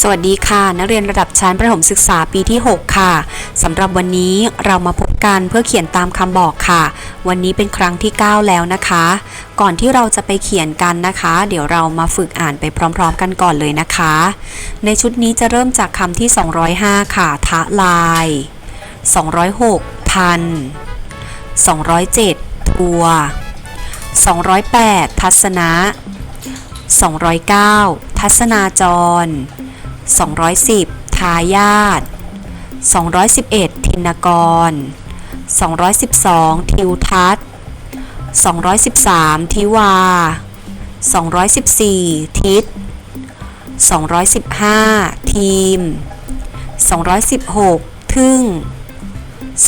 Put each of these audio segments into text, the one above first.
สวัสดีค่ะ นักเรียนระดับชั้นประถมศึกษาปีที่ 6 ค่ะสำหรับวันนี้เรามาพบกันเพื่อเขียนตามคำบอกค่ะ วันนี้เป็นครั้งที่ 9 แล้วนะคะ ก่อนที่เราจะไปเขียนกันนะคะ เดี๋ยวเรามาฝึกอ่านไปพร้อม ๆ กันก่อนเลยนะคะ ในชุดนี้จะเริ่มจากคำที่ 205 ค่ะ ทะลาย 206 ทัน 207 ทัวร์208 ทัศนะ 209 ทัศนาจร 210 ทายาท211 ทินกร 212 ทิวทัศน์213 ทิวา 214 ทิศ 215 ทีม 216 ทึ่ง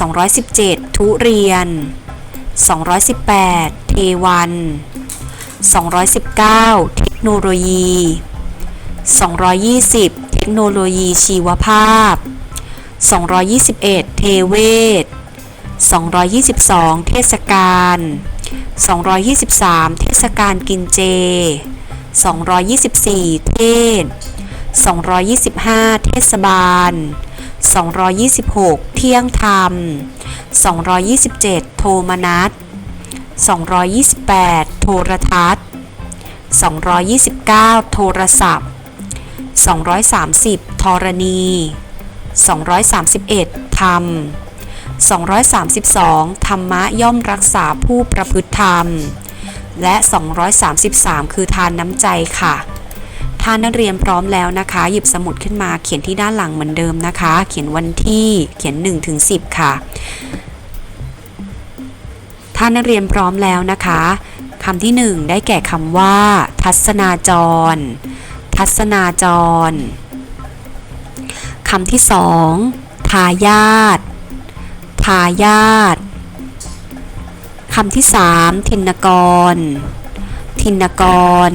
217 ทุเรียน 218 เทวัน 219 เทคโนโลยี 220 คโนโลยีชีวภาพ 221 เทเวศ 222 เทศกาล 223 เทศกาลกินเจ 224 เทศ 225 เทศบาล 226 เที่ยงธรรม 227 โทมนัส 228 โทรทัศน์ 229 โทรศัพท์ 230ธรณี 231 ธรรม 232 ธรรมะย่อมรักษาผู้ประพฤติธรรม และ 233 คือทานน้ำใจค่ะถ้านักเรียนพร้อมแล้วนะคะ หยิบสมุดขึ้นมาเขียนที่ด้านหลังเหมือนเดิมนะคะ เขียนวันที่เขียน1ถึง10 ค่ะ ถ้านักเรียนพร้อมแล้วนะคะคำที่ 1 ได้แก่คำว่า ทัศนาจร ทัศนาจรคำที่2ทายาททายาทคำที่3ทินกร ทินกร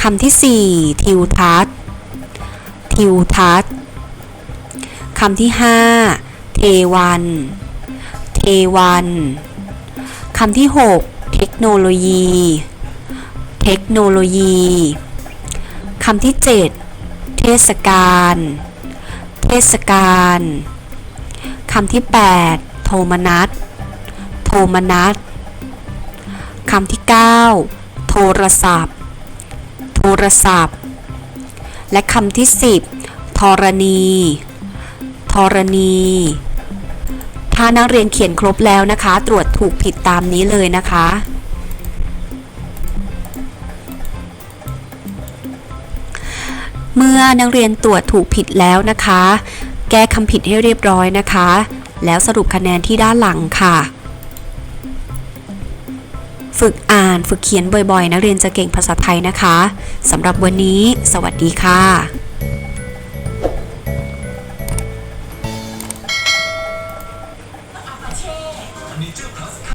คำที่4ทิวทัศน์ทิวทัศน์คำที่5เทวัน เทวันคำที่6เทคโนโลยี เทคโนโลยี คำที่ 7 เทศกาล เทศกาล คำที่ 8 โทมนัส โทมนัส คำที่ 9 โทรศัพท์ โทรศัพท์ และคำที่ 10 ธรณี ธรณี ถ้านักเรียนเขียนครบแล้วนะคะ ตรวจถูกผิดตามนี้เลยนะคะ เมื่อนักเรียนตรวจถูกผิดแล้วนะคะ แก้คำผิดให้เรียบร้อยนะคะ แล้วสรุปคะแนนที่ด้านหลังค่ะ ฝึกอ่านฝึกเขียนบ่อยๆ นักเรียนจะเก่งภาษาไทยนะคะสำหรับวันนี้ สวัสดีค่ะ